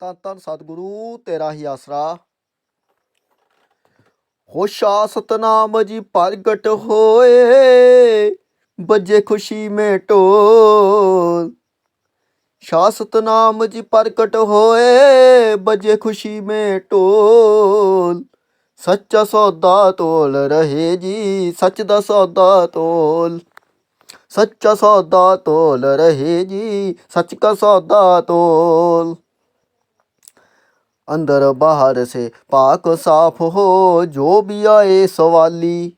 ਤਾਂ ਤਾਂ ਸਤਿਗੁਰੂ, ਤੇਰਾ ਹੀ ਆਸਰਾ। ਹੋਸ਼ਾ ਸਤਨਾਮ ਜੀ ਪ੍ਰਗਟ ਹੋਏ ਬੱਜੇ ਖੁਸ਼ੀ ਮੇ ਢੋਲ। ਸ਼ਾਸਤ ਨਾਮ ਜੀ ਪ੍ਰਗਟ ਹੋਏ ਬੱਜੇ ਖੁਸ਼ੀ ਮੇ ਢੋਲ। ਸੱਚਾ ਸੌਦਾ ਤੋਲ ਰਹੇ ਜੀ, ਸੱਚ ਦਾ ਸੌਦਾ ਤੋਲ। ਸੱਚਾ ਸੌਦਾ ਤੋਲ ਰਹੇ ਜੀ, ਸੱਚ ਦਾ ਸੌਦਾ ਤੋਲ। اندر باہر سے پاک صاف ہو جو بھی آئے سوالی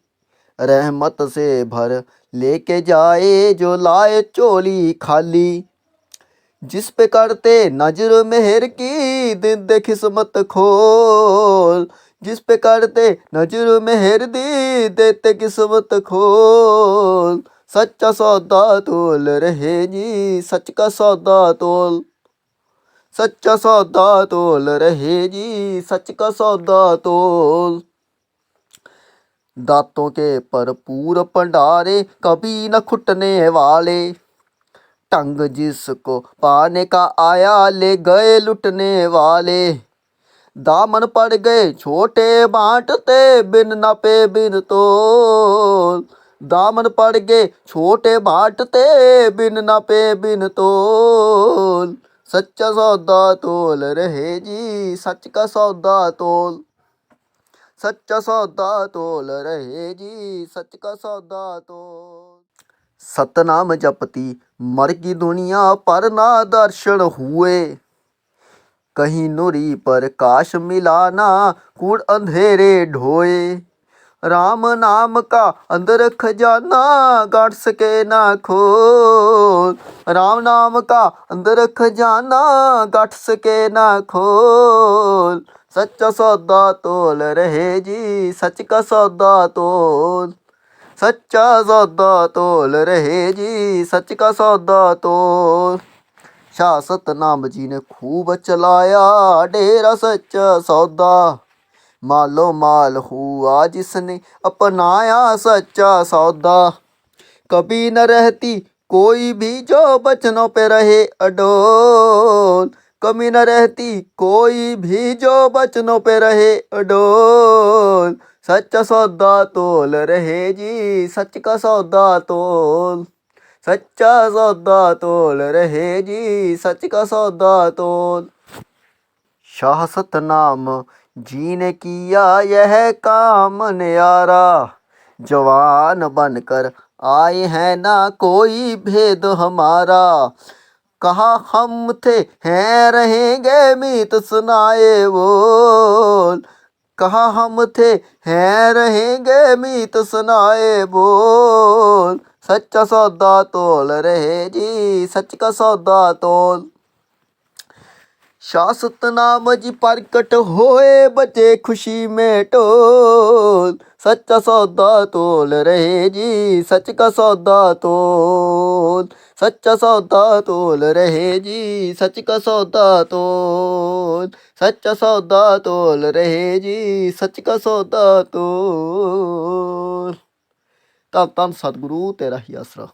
رحمت سے بھر لے کے جائے جو لائے چولی خالی جس پہ کرتے نجر مہر کی دن دے قسمت کھول جس پہ کرتے نجر مہر دی دیتے قسمت کھول سچا سودا تول رہے جی سچ کا سودا تول سچا سودا تول رہے جی سچ کا سودا تول داتوں کے بھرپور پنڈارے کبھی نہ کھٹنے والے ٹنگ جس کو پانے کا آیا لے گئے لٹنے والے دامن پڑ گئے چھوٹے بانٹتے بن نہ پے بن تول دامن پڑ گئے چھوٹے بانٹتے بن نہ پے بن تول سچا سودا تول رہے جی سچ کا سودا تول سچا سودا تول رہے جی سچ کا سودا تول ست نام جپتی مر کی دنیا پر نہ درشن ہوئے کہیں نوری پر کاش ملانا کوڑ اندھیرے ڈھوئے राम नाम का अंदर खजाना गांठ सके ना खोल राम नाम का अंदर खजाना गांठ सके ना खोल सच्चा सौदा तोल रहे जी सच का सौदा तोल सच्चा सौदा तोल रहे जी सच का सौदा तोल शाह सतनाम जी ने खूब चलाया डेरा सच्चा सौदा मालो माल हुआ जिसने अपनाया सच्चा सौदा कभी न रहती कोई भी जो बचनों पे रहे अडोल कमी न रहती कोई भी जो बचनों पे रहे अडोल सच्चा सौदा तोल रहे जी सच का सौदा तोल सच्चा सौदा तोल रहे जी सच का सौदा तोल शाह सतनाम جی نے کیا یہ کام نیارا۔ جوان بن کر آئے ہیں نہ کوئی بھید ہمارا۔ کہا ہم تھے ہیں رہیں گے میت سنائے بول۔ کہا ہم تھے ہیں رہیں گے میت سنائے بول۔ سچا سودا تول رہے جی سچ کا سودا تول۔ ਸ਼ਾਹ ਸਤਨਾਮ ਜੀ ਪ੍ਰਗਟ ਹੋਏ, ਬਚੇ ਖੁਸ਼ੀ ਮੇ ਢੋਲ ਸੱਚਾ ਸੌਦਾ ਤੋਲ ਰਹੇ ਜੀ ਸੱਚ ਦਾ ਸੌਦਾ ਤੋਲ। ਸੱਚਾ ਸੌਦਾ ਤੋਲ ਰਹੇ ਜੀ ਸੱਚ ਦਾ ਸੌਦਾ ਤੋਲ। ਸੱਚਾ ਸੌਦਾ ਤੋਲ ਰਹੇ ਜੀ ਸੱਚ ਦਾ ਸੌਦਾ ਤੋਲ। ਤਾਂ ਤਾਂ ਸਤਿਗੁਰੂ ਤੇਰਾ ਹੀ ਆਸਰਾ।